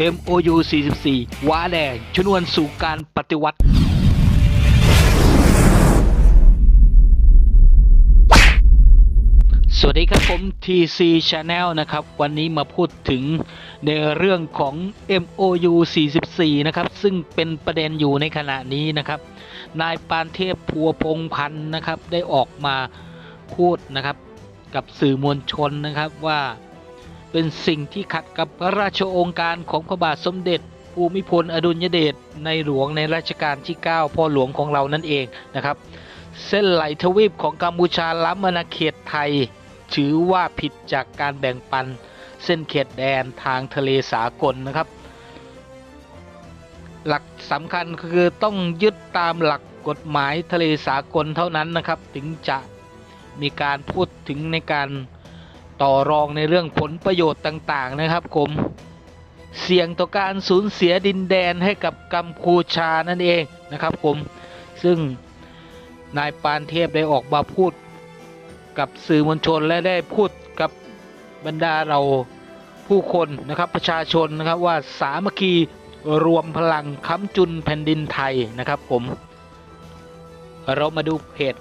MOU 44 ว้าแดง ชนวนสู่การปฏิวัติ สวัสดีครับผม TC Channel นะครับ วันนี้มาพูดถึงในเรื่องของ MOU 44 นะครับ ซึ่งเป็นประเด็นอยู่ในขณะนี้นะครับ นายปานเทพพัวพงพันธ์นะครับ ได้ออกมาพูดนะครับ กับสื่อมวลชนนะครับว่า เป็นสิ่งที่ขัดกับพระราชโองการของพระบาทสมเด็จ ภูมิพลอดุลยเดชในหลวงในรัชกาลที่ 9 พ่อหลวงของเรานั่นเองนะครับ เส้นไหลทวีปของกัมพูชาล้ำอาณาเขตไทย ถือว่าผิดจากการแบ่งปัน เส้นเขตแดนทางทะเลสากลนะครับ หลักสำคัญคือต้องยึดตามหลักกฎหมายทะเลสากลเท่านั้นนะครับ ถึงจะมีการพูดถึงในการ ต่อรองในเรื่องผลประโยชน์ต่างๆนะครับผมเสี่ยงต่อการสูญเสียดินแดนให้กับกัมพูชานั่นเองนะครับผมซึ่งนายปานเทพได้ออกมาพูดกับสื่อมวลชนและได้พูดกับบรรดาเราผู้คนนะครับประชาชนนะครับว่าสามัคคีรวมพลังค้ำจุนแผ่นดินไทยนะครับผม เรามาดูเพจ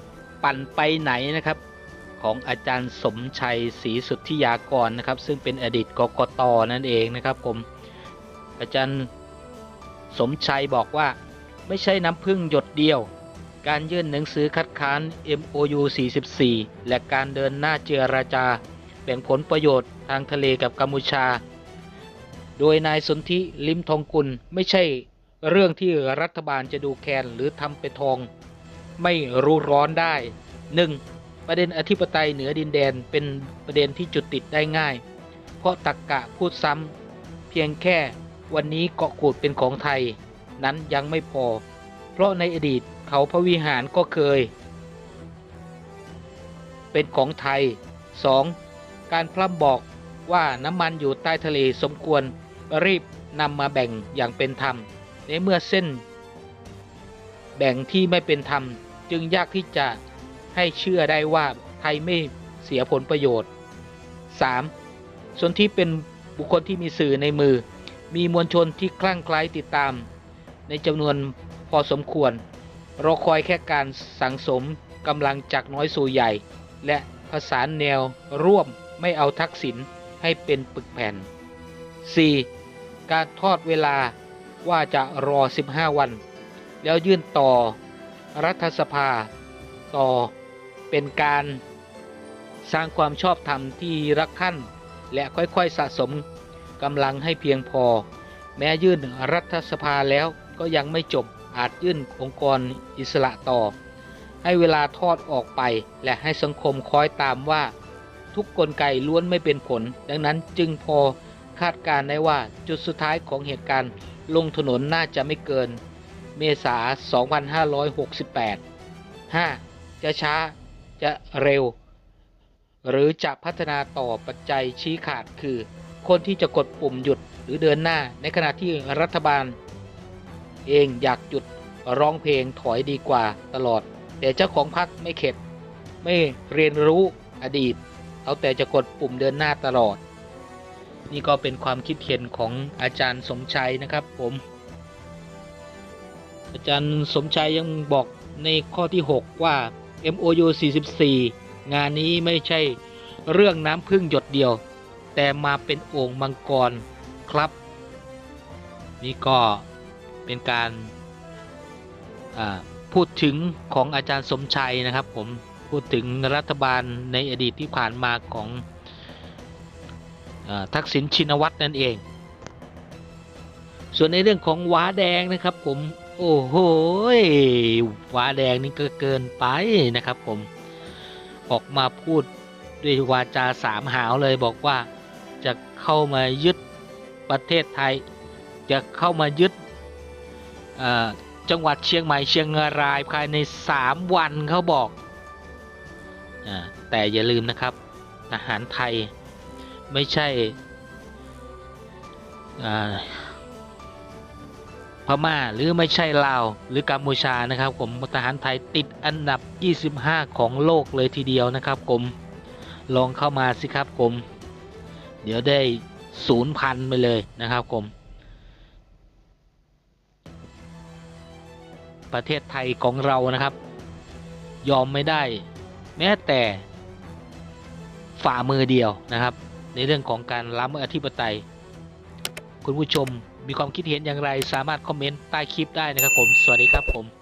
ปั่นไปไหนนะครับ ของอาจารย์สมชัยศรีสุทธิยากรนะครับ ซึ่งเป็นอดีตกกตนั่นเองนะครับผมอาจารย์สมชัยบอกว่าไม่ใช่น้ำพึ่งหยดเดียว การยื่นหนังสือคัดค้าน MOU 44 และการเดินหน้าเจรจา แบ่งผลประโยชน์ทางทะเลกับกัมพูชา โดยนายสนธิลิมทองกุลไม่ใช่เรื่องที่รัฐบาลจะดูแคลนหรือทำเป็นทอง ไม่รู้ร้อนได้ 1. ประเด็นอธิปไตยเหนือดินแดนเป็นประเด็นที่จุดติดได้ง่าย เพราะตักกะพูดซ้ำเพียงแค่วันนี้เกาะกูดเป็นของไทย นั้นยังไม่พอ เพราะในอดีตเขาพระวิหารก็เคย เป็นของไทย 2. การพร่ำบอกว่าน้ำมันอยู่ใต้ทะเลสมควรรีบนำมาแบ่งอย่างเป็นธรรม ในเมื่อเส้น แบ่งที่ไม่เป็นธรรม จึงยากที่จะ ให้เชื่อได้ว่าไทยไม่เสียผลประโยชน์ 3. ส่วนที่เป็นบุคคลที่มีสื่อในมือ มีมวลชนที่คลั่งไคล้ติดตาม ในจำนวนพอสมควรรอคอยแค่การสังสมกำลังจากน้อยสู่ใหญ่ และผสานแนวร่วมไม่เอาทักษิณให้เป็นปึกแผ่น 4. การทอดเวลาว่าจะรอ 15 วัน แล้วยื่นต่อรัฐสภา ต่อ เป็นการสร้างความชอบธรรมที่รักขั้น และค่อยๆสะสมกำลังให้เพียงพอ แม้ยื่นรัฐสภาแล้วก็ยังไม่จบอาจยื่นองค์กรอิสระต่อ ให้เวลาทอดออกไปและให้สังคมคอยตามว่า ทุกกลไกล้วนไม่เป็นผล ดังนั้นจึงพอคาดการณ์ได้ว่าจุดสุดท้ายของเหตุการณ์ลงถนนน่าจะไม่เกิน เมษา 2568 5. จะช้า จะเร็ว หรือจะพัฒนาต่อปัจจัยชี้ขาดคือ คนที่จะกดปุ่มหยุดหรือเดินหน้า ในขณะที่รัฐบาล เองอยากหยุดร้องเพลงถอยดีกว่าตลอด แต่เจ้าของพรรคไม่เข็ด ไม่เรียนรู้อดีต เอาแต่จะกดปุ่มเดินหน้าตลอด นี่ก็เป็นความคิดเห็นของอาจารย์สมชัยนะครับผม อาจารย์สมชัยยังบอกในข้อที่ 6 ว่า MOU 44 งานนี้ไม่ใช่เรื่องน้ำพึ่งหยดเดียว แต่มาเป็นโอ่งมังกรครับ นี่ก็เป็นการพูดถึงของอาจารย์สมชัยนะครับ ผมพูดถึงรัฐบาลในอดีตที่ผ่านมาของอทักษิณชินวัตรนั่นเอง ส่วนในเรื่องของว้าแดงนะครับผม โอ้โหว้าแดงนี่ก็เกินไปนะครับผม ออกมาพูดด้วยวาจาสามหาวเลยบอกว่าจะเข้ามายึดประเทศไทย จะเข้ามายึดจังหวัดเชียงใหม่เชียงรายภายใน 3 วันเขาบอกอแต่อย่าลืมนะครับทหารไทยไม่ใช่ พม่า หรือไม่ใช่ลาวหรือกัมพูชานะครับผมทหารไทยติดอันดับ 25 ของโลกเลยทีเดียวนะครับผมลองเข้ามาสิครับผมเดี๋ยวได้ศูนย์พันไปเลยนะครับผมประเทศไทยของเรานะครับ ยอมไม่ได้ แม้แต่ฝ่ามือเดียวนะครับ ในเรื่องของการล้ำอธิปไตย คุณผู้ชมมีความคิดเห็นอย่างไร สามารถคอมเมนต์ใต้คลิปได้นะครับผม สวัสดีครับผม